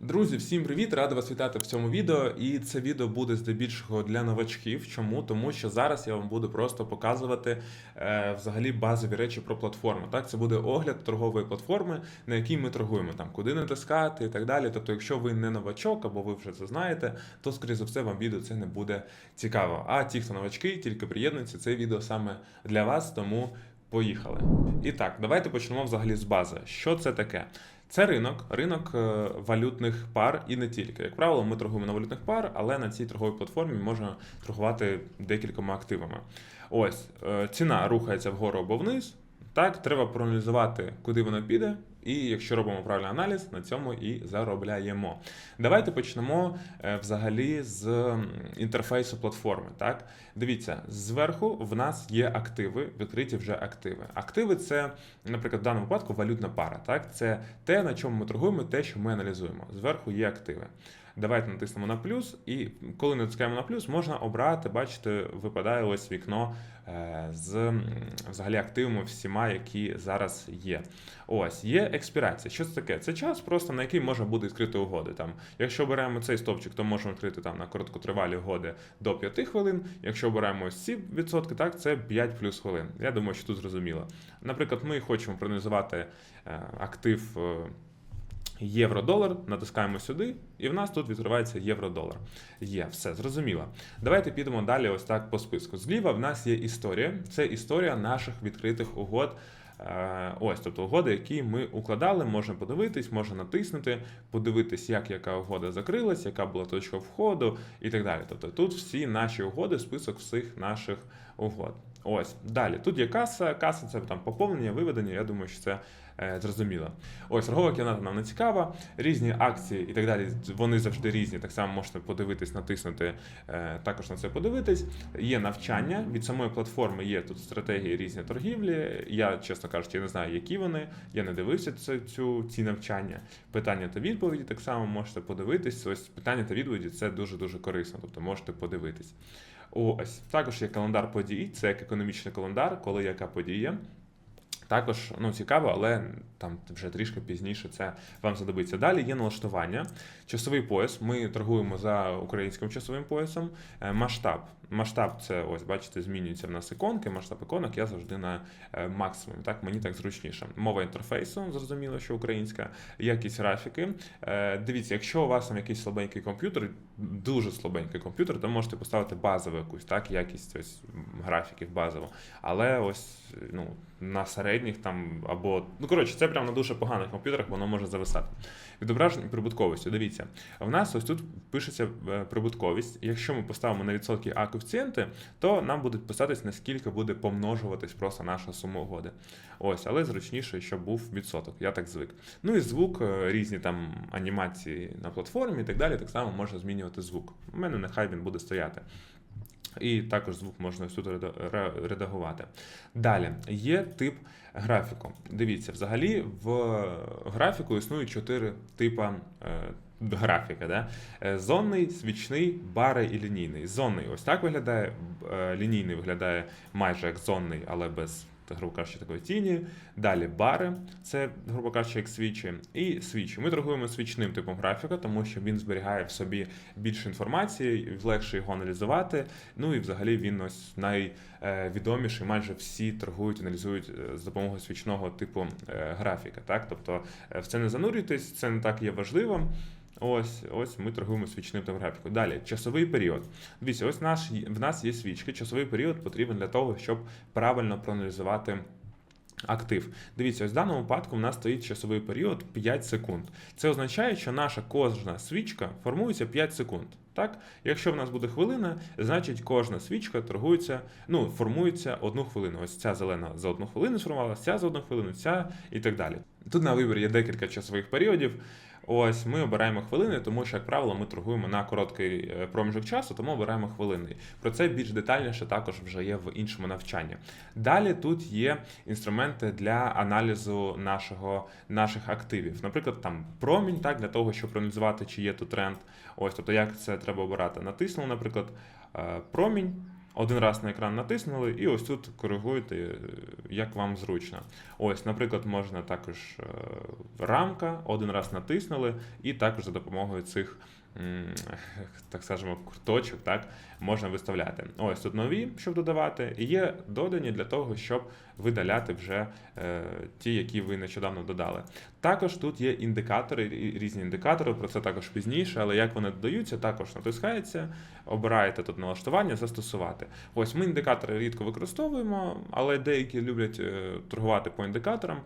Друзі, всім привіт! Радий вас вітати в цьому відео. І це відео буде здебільшого для новачків. Чому? Тому що зараз я вам буду просто показувати е, взагалі базові речі про платформу. Так, це буде огляд торгової платформи, на якій ми торгуємо, там куди натискати і так далі. Тобто, якщо ви не новачок або ви вже це знаєте, то скоріше за все вам відео це не буде цікаво. А ті, хто новачки, тільки приєднуються, це відео саме для вас, тому. Поїхали. І так, давайте почнемо взагалі з бази. Що це таке? Це ринок, ринок е, валютних пар і не тільки. Як правило, ми торгуємо на валютних пар, але на цій торговій платформі можна торгувати декількома активами. Ось е, ціна рухається вгору або вниз. Так, треба проаналізувати, куди вона піде, і якщо робимо правильний аналіз, на цьому і заробляємо. Давайте почнемо е, взагалі з інтерфейсу платформи. Так, дивіться, зверху в нас є активи, відкриті вже активи. Активи це, наприклад, в даному випадку валютна пара. Так, це те, на чому ми торгуємо, те, що ми аналізуємо. Зверху є активи. Давайте натиснемо на плюс, і коли натискаємо на плюс, можна обрати, бачите, випадає ось вікно е, з взагалі активами всіма, які зараз є. Ось є експірація. Що це таке? Це час, просто на який можна буде відкрити угоди. Там, якщо беремо цей стовпчик, то можемо відкрити там на короткотривалі угоди до 5 хвилин. Якщо беремо ці відсотки, так це 5 плюс хвилин. Я думаю, що тут зрозуміло. Наприклад, ми хочемо проаналізувати е, актив. Євро-долар, натискаємо сюди, і в нас тут відкривається євро-долар. Є, все зрозуміло. Давайте підемо далі, ось так по списку. Зліва в нас є історія. Це історія наших відкритих угод. Е, Ось, тобто угоди, які ми укладали, можна подивитись, можна натиснути, подивитись, як яка угода закрилась, яка була точка входу і так далі. Тобто тут всі наші угоди, список всіх наших угод. Ось далі. Тут є каса. Каса це там поповнення, виведення. Я думаю, що це е, зрозуміло. Ось торгова кімната нам не цікава. Різні акції і так далі. Вони завжди різні. Так само можете подивитись, натиснути е, також на це подивитись. Є навчання від самої платформи. Є тут стратегії різні торгівлі. Я, чесно кажучи, не знаю, які вони. Я не дивився це, цю ці навчання. Питання та відповіді так само можете подивитись. Ось питання та відповіді це дуже дуже корисно. Тобто можете подивитись. Ось також є календар подій, це як економічний календар, коли яка подія. Також ну, цікаво, але там вже трішки пізніше це вам знадобиться. Далі є налаштування. Часовий пояс. Ми торгуємо за українським часовим поясом. Е, Масштаб. Масштаб це ось, бачите, змінюється в нас іконки. Масштаб іконок я завжди на е, максимум. Так, мені так зручніше. Мова інтерфейсу, зрозуміло, що українська, якість графіки. Е, Дивіться, якщо у вас там якийсь слабенький комп'ютер, дуже слабенький комп'ютер, то можете поставити базову якусь так, якість ось графіків базово. Але ось ну, на середніх там або. Ну, коротше, це прямо на дуже поганих комп'ютерах, воно може зависати. Відображення прибутковості. Дивіться, в нас ось тут пишеться е, прибутковість. Якщо ми поставимо на відсотки А коефіцієнти, то нам буде писатись, наскільки буде помножуватись просто наша сума угоди. Ось, але зручніше, щоб був відсоток. Я так звик. Ну і звук, е, різні там анімації на платформі і так далі, так само можна змінювати звук. У мене нехай він буде стояти. І також звук можна тут реда- редагувати. Далі є тип графіку. Дивіться, взагалі в графіку існують чотири типи е, графіка. Да? Е, Зонний, свічний, бари і лінійний. Зонний ось так виглядає, е, лінійний виглядає майже як зонний, але без. Грубо кажучи, такої тіні. Далі бари, це, грубо кажучи, як свічі, і свічі. Ми торгуємо свічним типом графіка, тому що він зберігає в собі більше інформації, легше його аналізувати. Ну і взагалі він ось найвідоміший. Майже всі торгують, аналізують е, з допомогою свічного типу е, графіка. Так? Тобто е, в це не занурюйтесь, це не так є важливим. Ось, ось ми торгуємо свічним графіку. Далі, часовий період. Дивіться, ось наш, в нас є свічки. Часовий період потрібен для того, щоб правильно проаналізувати актив. Дивіться, ось в даному випадку в нас стоїть часовий період 5 секунд. Це означає, що наша кожна свічка формується 5 секунд. Так, якщо в нас буде хвилина, значить кожна свічка торгується, ну формується одну хвилину. Ось ця зелена за одну хвилину сформувалася, ця за одну хвилину, ця і так далі. Тут на вибір є декілька часових періодів. Ось ми обираємо хвилини, тому що, як правило, ми торгуємо на короткий е, проміжок часу, тому обираємо хвилини. Про це більш детальніше також вже є в іншому навчанні. Далі тут є інструменти для аналізу нашого, наших активів. Наприклад, там промінь, так, для того, щоб проаналізувати, чи є тут тренд. Ось, тобто, як це треба обирати. Натиснув, наприклад, е, промінь. Один раз на екран натиснули, і ось тут коригуєте, е, як вам зручно. Ось, наприклад, можна також е, рамка, один раз натиснули, і також за допомогою цих. Так скажемо, точок, так можна виставляти. Ось тут нові, щоб додавати, і є додані для того, щоб видаляти вже е, ті, які ви нещодавно додали. Також тут є індикатори, різні індикатори, про це також пізніше, але як вони додаються, також натискається, обираєте тут налаштування, застосувати. Ось ми індикатори рідко використовуємо, але деякі люблять е, торгувати по індикаторам.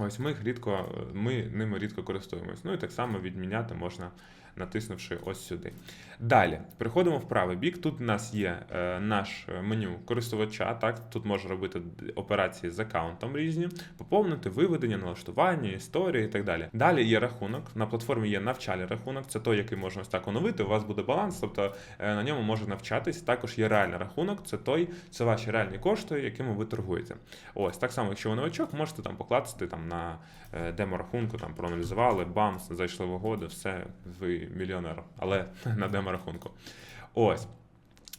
Ось ми їх рідко, ми ними рідко користуємось. Ну і так само відміняти можна, натиснувши ось сюди. Далі переходимо в правий бік. Тут у нас є е, наш меню користувача. Так, тут можна робити операції з аккаунтом різні, поповнити виведення, налаштування, історії і так далі. Далі є рахунок. На платформі є навчальний рахунок. Це той, який можна ось так оновити. У вас буде баланс, тобто е, на ньому можна навчатись. Також є реальний рахунок. Це той, це ваші реальні кошти, якими ви торгуєте. Ось так само, якщо ви новачок, можете там покласти там на е, демо-рахунку, там проаналізували, бамс, зайшли в угоду, все, ви мільйонер, але на демо-рахунку. Ось.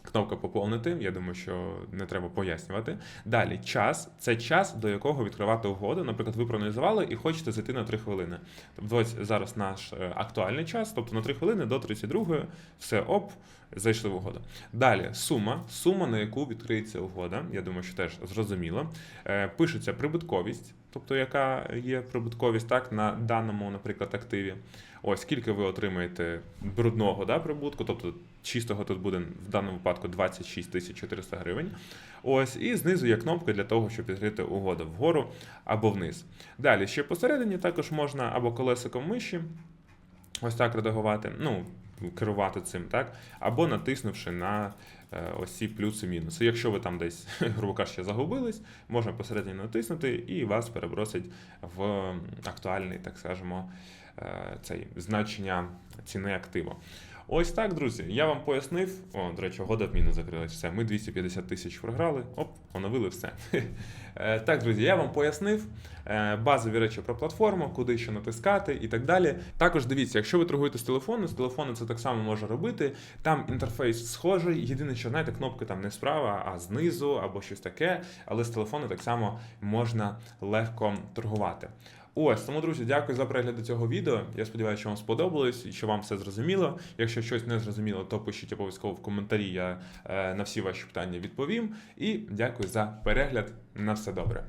Кнопка поповнити, я думаю, що не треба пояснювати. Далі час це час, до якого відкривати угоду. Наприклад, ви проаналізували і хочете зайти на 3 хвилини. Тобто ось зараз наш е, актуальний час, тобто на 3 хвилини до 32 все оп, зайшли в угоду. Далі сума, сума, на яку відкриється угода. Я думаю, що теж зрозуміло. Е, Пишеться прибутковість, тобто яка є прибутковість так на даному, наприклад, активі. Ось скільки ви отримаєте брудного да, прибутку, тобто чистого тут буде в даному випадку 26 тисяч 400 гривень. Ось, і знизу є кнопка для того, щоб відкрити угоду вгору або вниз. Далі ще посередині також можна або колесиком миші, ось так редагувати, ну, керувати цим, так, або натиснувши на е, ось ці плюси-мінуси. Якщо ви там десь, грубо кажучи, загубились, можна посередині натиснути і вас перебросить в актуальний, так скажемо, е, цей значення ціни активу. Ось так, друзі. Я вам пояснив. О, до речі, года в мінус закрилась. Все, ми 250 тисяч програли. Оп, оновили все. Е, Так, друзі, я вам пояснив е, базові речі про платформу, куди що натискати і так далі. Також дивіться, якщо ви торгуєте з телефону, з телефону це так само можна робити. Там інтерфейс схожий. Єдине, що знаєте, кнопки там не справа, а знизу або щось таке. Але з телефону так само можна легко торгувати. Ось тому, друзі, дякую за перегляд цього відео. Я сподіваюся, що вам сподобалось і що вам все зрозуміло. Якщо щось не зрозуміло, то пишіть обов'язково в коментарі. Я е, на всі ваші питання відповім. І дякую за перегляд. На все добре.